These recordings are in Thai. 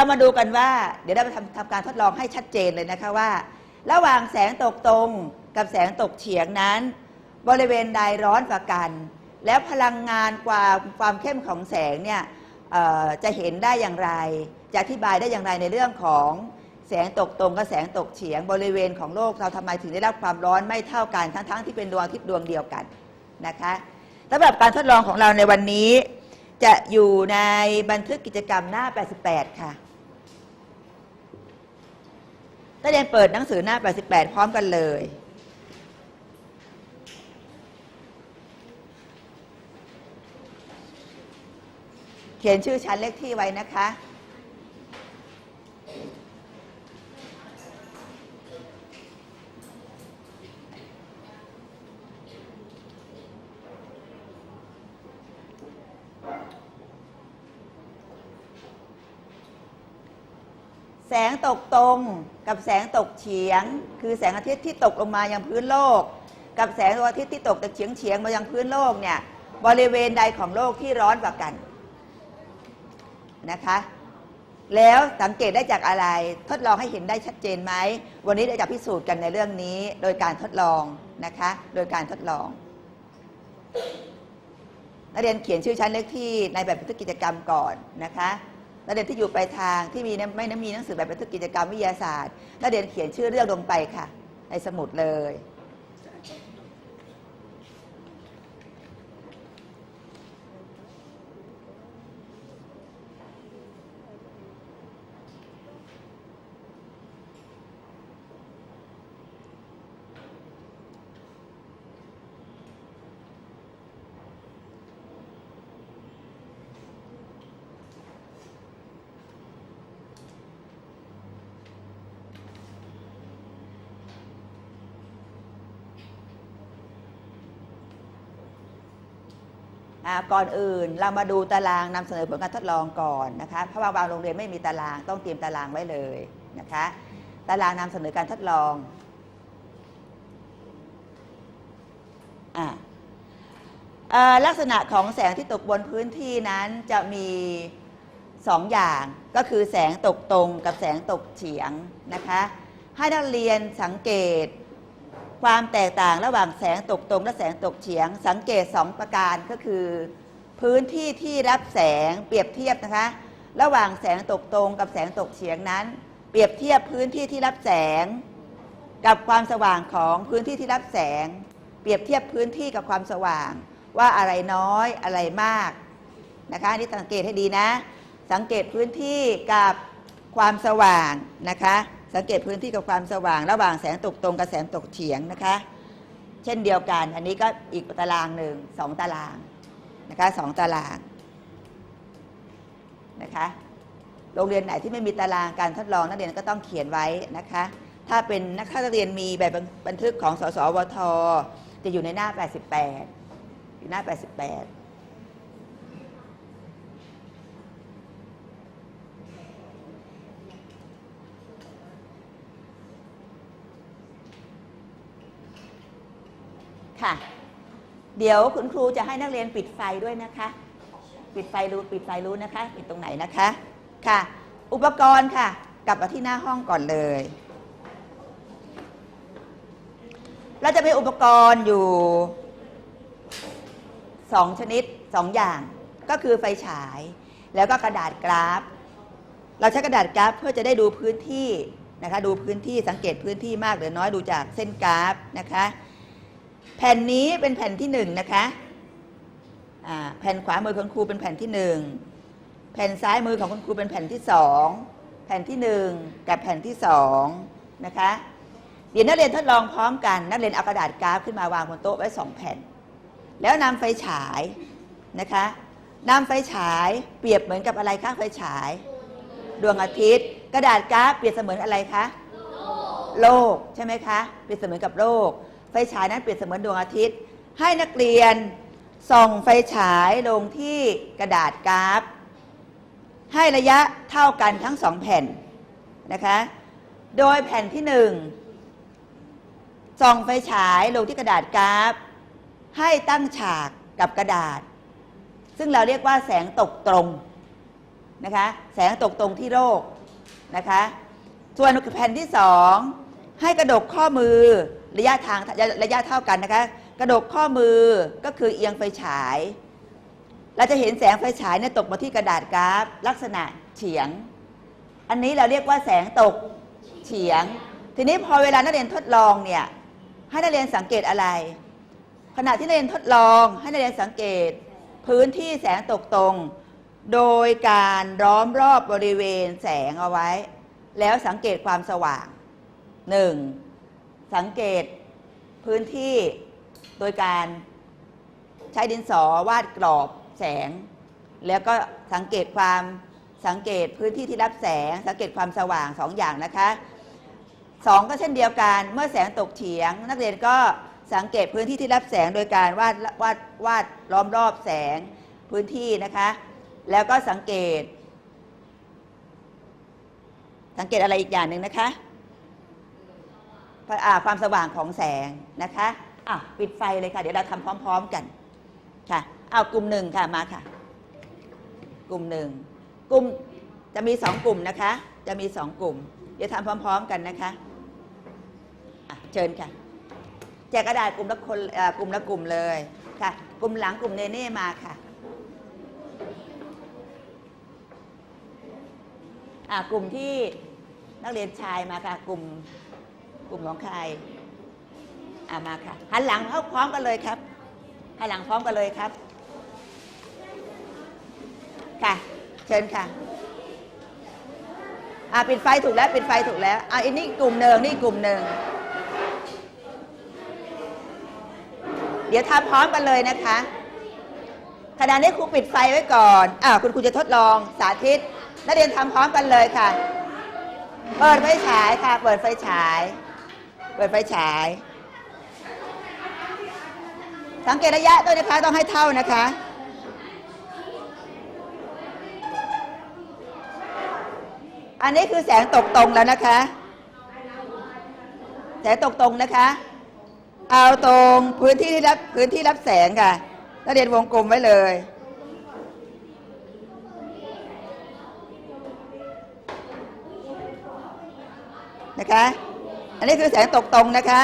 เรามาดูกันว่า เดี๋ยวเราไปทำทำการทดลองให้ชัดเจนเลยนะคะว่า ระหว่างแสงตกตรงกับแสงตกเฉียงนั้น บริเวณใดร้อนกว่ากัน แล้วพลังงานความความเข้มของแสงเนี่ยจะเห็นได้อย่างไร จะอธิบายได้อย่างไรในเรื่องของแสงตกตรงกับแสงตกเฉียง บริเวณของโลกเราทำไมถึงได้รับความร้อนไม่เท่ากันทั้งๆที่เป็นดวงอาทิตย์ดวงเดียวกันนะคะสำหรับการทดลองของเราในวันนี้ จะอยู่ในบันทึกกิจกรรมหน้า 88 ค่ะ ถ้าเรียนเปิดหนังสือหน้า 88 พร้อมกันเลย เขียนชื่อชั้นเลขที่ไว้นะคะ แสงตกตรงกับแสงตกเฉียง คือแสงอาทิตย์ที่ตกลงมายังพื้นโลก กับแสงอาทิตย์ที่ตกจากเฉียงเฉียงๆมายังพื้นโลกเนี่ยบริเวณใดของโลกที่ร้อนกว่ากันนะคะ แล้วสังเกตได้จากอะไรทดลองให้เห็นได้ชัดเจนไหมวันนี้เราจะพิสูจน์กันในเรื่องนี้ โดยการทดลองนะคะ โดยการทดลองนักเรียนเขียนชื่อชั้นเลขที่ในแบบบันทึกกิจกรรมก่อนนะคะ นักเรียนที่อยู่ปลายทางที่มีไม่ไม่มีหนังสือแบบบันทึกกิจกรรมวิทยาศาสตร์นักเรียนเขียนชื่อเรื่องลงไปค่ะ ในสมุดเลย ก่อนอื่นเรามาดูตารางนำเสนอผลการทดลองก่อนนะคะเพราะว่าบางโรงเรียนไม่มีตารางต้องเตรียมตารางไว้เลยนะคะตารางนำเสนอการทดลองอ่าลักษณะของแสงที่ตกบนพื้นที่นั้นจะมีสองอย่างก็คือแสงตกตรงกับแสงตกเฉียงนะคะให้นักเรียนสังเกต ความแตกต่างระหว่างแสงตกตรงและแสงตกเฉียง สังเกต 2 ประการก็คือ พื้นที่ที่รับแสงเปรียบเทียบนะคะ ระหว่างแสงตกตรงกับแสงตกเฉียงนั้น เปรียบเทียบพื้นที่ที่รับแสง กับความสว่างของพื้นที่ที่รับแสง เปรียบเทียบพื้นที่กับความสว่าง ว่าอะไรน้อยอะไรมากนะคะนี่สังเกตให้ดีนะ สังเกตพื้นที่กับความสว่างนะคะ สังเกตพื้นที่กับความสว่าง ระหว่างแสงตกตรงกับแสงตกเฉียงนะคะ เช่นเดียวกัน อันนี้ก็อีกตารางหนึ่งสองตารางนะคะสองตารางนะคะโรงเรียนไหนที่ไม่มีตารางการทดลองนักเรียนก็ต้องเขียนไว้นะคะ ถ้าเป็นนักถ้านักเรียนมีแบบบันทึกของสสวท จะอยู่ในหน้า 88อยู่หน้า 88 ค่ะ เดี๋ยวคุณครูจะให้นักเรียนปิดไฟด้วยนะคะ ปิดไฟรู้ปิดไฟรู้นะคะ ปิดตรงไหนนะคะค่ะ อุปกรณ์ค่ะ กลับมาที่หน้าห้องก่อนเลย เราจะมีอุปกรณ์อยู่สองชนิดสองอย่าง ก็คือไฟฉาย แล้วก็กระดาษกราฟ เราใช้กระดาษกราฟเพื่อจะได้ดูพื้นที่นะคะ ดูพื้นที่สังเกตพื้นที่มากหรือน้อยดูจากเส้นกราฟนะคะ แผ่นนี้เป็นแผ่นที่หนึ่งนะคะแผ่นขวามือของครูเป็นแผ่นที่หนึ่งแผ่นซ้ายมือของคุณครูเป็นแผ่นที่สองแผ่นที่หนึ่งกับแผ่นที่สองนะคะเดี๋ยวนักเรียนทดลองพร้อมกัน นักเรียนเอากระดาษกราฟขึ้นมาวางบนโต๊ะไว้สองแผ่น แล้วนำไฟฉายนะคะนำไฟฉายเปรียบเหมือนกับอะไรคะไฟฉาย ดวงอาทิตย์ กระดาษกราฟเปรียบเสมือนอะไรคะโลกใช่ไหมคะเปรียบเสมือนกับโลก ไฟฉายนั้นเปรียบเสมือนดวงอาทิตย์ ให้นักเรียนส่องไฟฉายลงที่กระดาษกราฟ ให้ระยะเท่ากันทั้งสองแผ่นนะคะ โดยแผ่นที่หนึ่งส่องไฟฉายลงที่กระดาษกราฟ ให้ตั้งฉากกับกระดาษ ซึ่งเราเรียกว่าแสงตกตรงนะคะแสงตกตรงที่โรคนะคะ ส่วนแผ่นที่สองให้กระดกข้อมือ ระยะทางระยะเท่ากันนะคะ กระดกข้อมือก็คือเอียงไฟฉาย เราจะเห็นแสงไฟฉายเนี่ยตกมาที่กระดาษกราฟ ลักษณะเฉียง อันนี้เราเรียกว่าแสงตกเฉียง ทีนี้พอเวลานักเรียนทดลองเนี่ยให้นักเรียนสังเกตอะไร ขณะที่นักเรียนทดลองให้นักเรียนสังเกต พื้นที่แสงตกตรง โดยการล้อมรอบบริเวณแสงเอาไว้ แล้วสังเกตความสว่างหนึ่ง สังเกตพื้นที่โดยการใช้ดินสอวาดกรอบแสง แล้วก็สังเกตความสังเกตพื้นที่ที่รับแสง สังเกตความสว่างสองอย่างนะคะสองก็เช่นเดียวกันเมื่อแสงตกเฉียง นักเรียนก็สังเกตพื้นที่ที่รับแสงโดยการวาดวาดวาดล้อมรอบแสงพื้นที่นะคะ แล้วก็สังเกต สังเกตอะไรอีกอย่างหนึ่งนะคะ ความสว่างของแสงนะคะอะปิดไฟเลยค่ะ เดี๋ยวเราทำพร้อม ๆกันค่ะเอากลุ่มหนึ่งค่ะมาค่ะ กลุ่มหนึ่งกลุ่มจะมีสองกลุ่มนะคะ จะมีสองกลุ่ม เดี๋ยวทำพร้อม ๆ กันนะคะะเชิญค่ะ แจกกระดาษกลุ่มละคนกลุ่มละกลุ่มเลยค่ะ กลุ่มหลังกลุ่มเนเน่มาค่ะอะกลุ่มที่นักเรียนชายมาค่ะ กลุ่ม กลุ่มของใครอะมาค่ะหันหลังเข้าพร้อมกันเลยครับหันหลังพร้อมกันเลยครับ ค่ะ เชิญค่ะอ่าปิดไฟถูกแล้วปิดไฟถูกแล้วอ่าอันนี้กลุ่มหนึ่งนี่กลุ่มหนึ่งเดี๋ยวทำพร้อมกันเลยนะคะขณะนี้ครูปิดไฟไว้ก่อนอ่าคุณครูจะทดลองสาธิต นักเรียนทำพร้อมกันเลยค่ะ เปิดไฟฉายค่ะ เปิดไฟฉาย เปิดไฟฉาย สังเกตระยะด้วยนะคะต้องให้เท่านะคะ อันนี้คือแสงตกตรงแล้วนะคะ แสงตกตรงนะคะ เอาตรงพื้นที่ที่รับพื้นที่รับแสงค่ะนักเรียนวงกลมไว้เลยนะคะ อันนี้คือแสงตกตรงนะคะ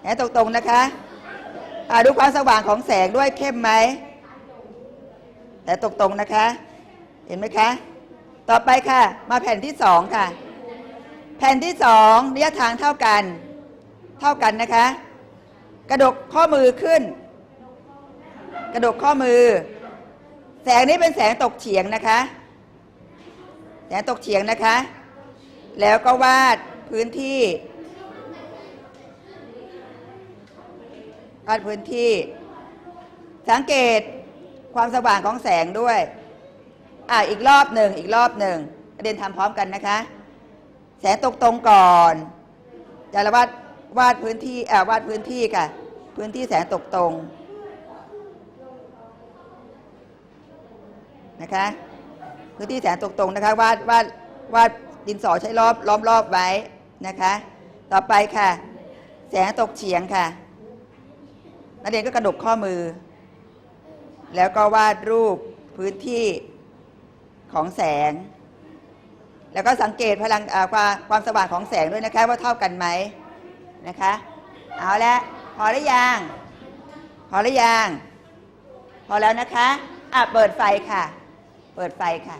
แสงตกตรงนะคะดูความสว่างของแสงด้วยเข้มไหมแสงตกตรงนะคะ เห็นไหมคะ ต่อไปค่ะ มาแผ่นที่สองค่ะ แผ่นที่สองระยะทางเท่ากัน เท่ากันนะคะ กระดกข้อมือขึ้น กระดกข้อมือ แสงนี้เป็นแสงตกเฉียงนะคะ แสงตกเฉียงนะคะ แล้วก็วาดพื้นที่ วาดพื้นที่ สังเกตความสว่างของแสงด้วย อ่าอีกรอบหนึ่งอีกรอบหนึ่งเรียนทำพร้อมกันนะคะ แสงตกตรงก่อนจะวาดวาดพื้นที่อ่าวาดพื้นที่ค่ะ พื้นที่แสงตกตรงนะคะพื้นที่แสงตกตรงนะคะวาดวาดวาดดินสอใช้รอบล้อมรอบไว้นะคะ ต่อไปค่ะ แสงตกเฉียงค่ะ นักเรียนก็กระดกข้อมือ แล้วก็วาดรูปพื้นที่ของแสง แล้วก็สังเกตพลังความความสว่างของแสงด้วยนะคะว่าเท่ากันไหมนะคะ เอาละพอหรือยังพอหรือยังพอแล้วนะคะอะเปิดไฟค่ะ เปิดไฟค่ะ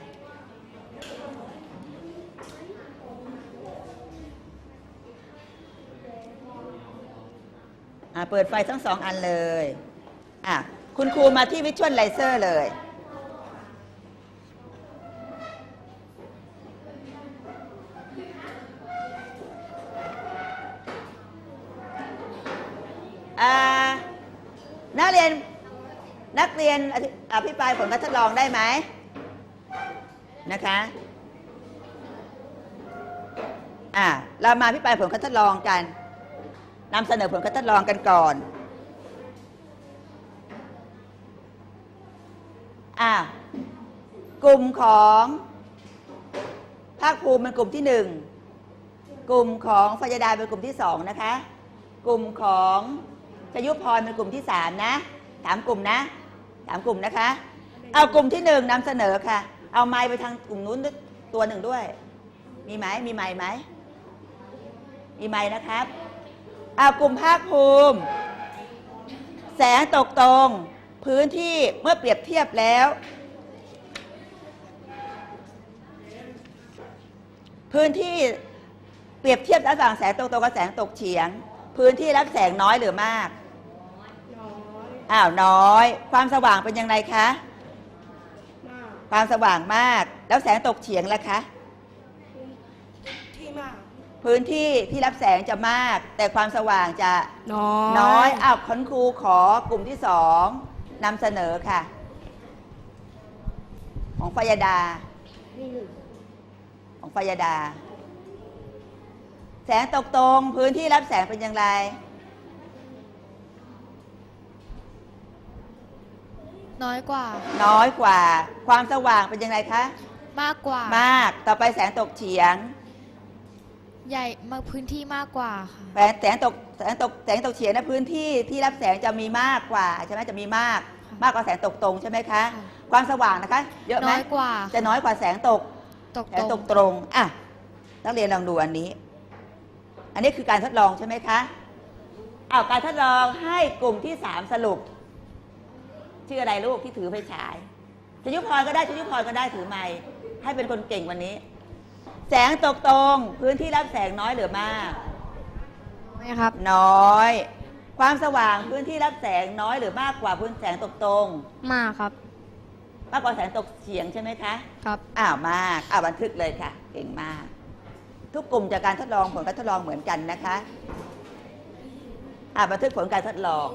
อะเปิดไฟทั้งสองอันเลยอะคุณครูมาที่วิชวลไลเซอร์เลยอ่านักเรียนนักเรียนอธิอภิปรายผลการทดลองได้ไหมนะคะอ่าเรามาอภิปรายผลการทดลองกัน นำเสนอผลการทดลองกันก่อนอ่ากลุ่มของภาคภูมิเป็นกลุ่มที่หนึ่งกลุ่มของฟยดาเป็นกลุ่มที่สองนะคะ กลุ่มของชยุพรเป็นกลุ่มที่สามนะสามกลุ่มนะสามกลุ่มนะคะ เอากลุ่มที่หนึ่งนำเสนอค่ะ เอาไม้ไปทางกลุ่มนู้นตัวหนึ่งด้วย มีไหมมีไม้ไหมมีไม้นะครับ อากลุ่มภาคภูมิ แสงตกตรง พื้นที่เมื่อเปรียบเทียบแล้ว พื้นที่เปรียบเทียบระหว่างแสงตกตรงกับแสงตกเฉียง พื้นที่รับแสงน้อยหรือมากน้อยอ้าวน้อย ความสว่างเป็นยังไงคะความสว่างมาก แล้วแสงตกเฉียงล่ะคะที่มาก พื้นที่ที่รับแสงจะมาก แต่ความสว่างจะน้อยน้อยอ้าวคุณครูขอกลุ่มที่สองนำเสนอค่ะ ของฟยดาที่หนึ่งของฟยดา แสงตกตรงพื้นที่รับแสงเป็นอย่างไร น้อยกว่า น้อยกว่า ความสว่างเป็นยังไงคะ มากกว่า มาก ต่อไปแสงตกเฉียง ใหญ่มากพื้นที่มากกว่าค่ะ แสงแสงตกแสงตกแสงตกเฉียงในะพื้นที่ที่รับแสงจะมีมากกว่าใช่ไหมจะมีมาก ค่ะมากกว่าแสงตกตรงใช่ไหมคะ ค่ะ ความสว่างนะคะ เยอะไหมน้อยกว่าจะน้อยกว่าแสงตก ตกแสงตตรกงตรงอะนักเรียนลองดูอันนี้ อันนี้คือการทดลองใช่ไหมคะอ้าวการทดลองให้กลุ่มที่สามสรุป ชื่ออะไรลูกที่ถือไฟฉายชยุพรก็ได้ชยุพรก็ได้ถือไม้ให้เป็นคนเก่งวันนี้ แสงตกตรง พื้นที่รับแสงน้อยหรือมากไหมครับ น้อย ความสว่างพื้นที่รับแสงน้อยหรือมากกว่าพื้นแสงตกตรง มากครับ มากกว่าแสงตกเฉียงใช่ไหมคะ ครับ อ้าวมากอ้าวบันทึกเลยค่ะ เก่งมาก ทุกกลุ่มจากการทดลองผลการทดลองเหมือนกันนะคะ อ่าบันทึกผลการทดลอง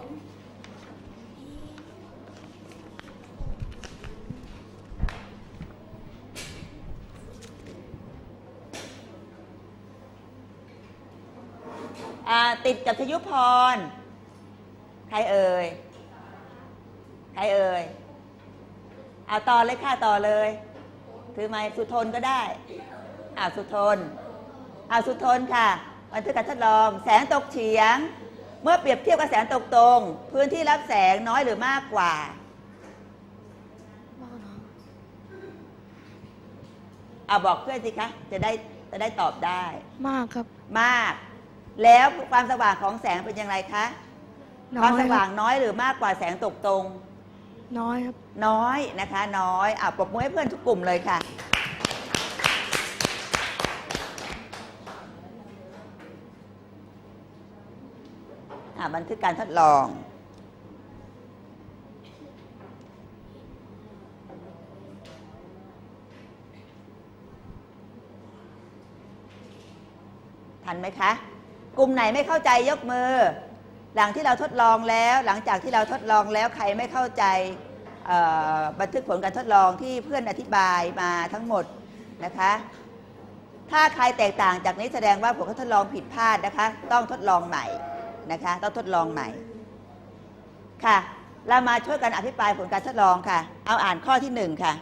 อ่าติดกับชยุพร ใครเอ่ย ใครเอ่ย เอาต่อเลยค่ะต่อเลย ถือไม้สุทนก็ได้อ่าสุทนอ่าสุทนค่ะบันทึกการทดลอง แสงตกเฉียง เมื่อเปรียบเทียบกับแสงตกตรง พื้นที่รับแสงน้อยหรือมากกว่าเอาบอกเพื่อนสิคะ จะได้จะได้ตอบได้ มากครับ มาก แล้วความสว่างของแสงเป็นอย่างไรคะน้ความอยสว่างน้อยหรือมากกว่าแสงตกตรง น้อยครับ น้อยนะคะ น้อยอะปรบมือให้เพื่อนทุกกลุ่มเลยค่ะ อะบันทึกการทดลอง ทันไหมคะ กลุ่มไหนไม่เข้าใจยกมือ หลังที่เราทดลองแล้ว หลังจากที่เราทดลองแล้วใครไม่เข้าใจบันทึกผลการทดลองที่เพื่อนอธิบายมาทั้งหมดนะคะ ถ้าใครแตกต่างจากนี้แสดงว่าผลการทดลองผิดพลาดนะคะ ต้องทดลองใหม่นะคะ ต้องทดลองใหม่ค่ะ เรามาช่วยกันอภิปรายผลการทดลองค่ะ เอาอ่านข้อที่หนึ่งค่ะ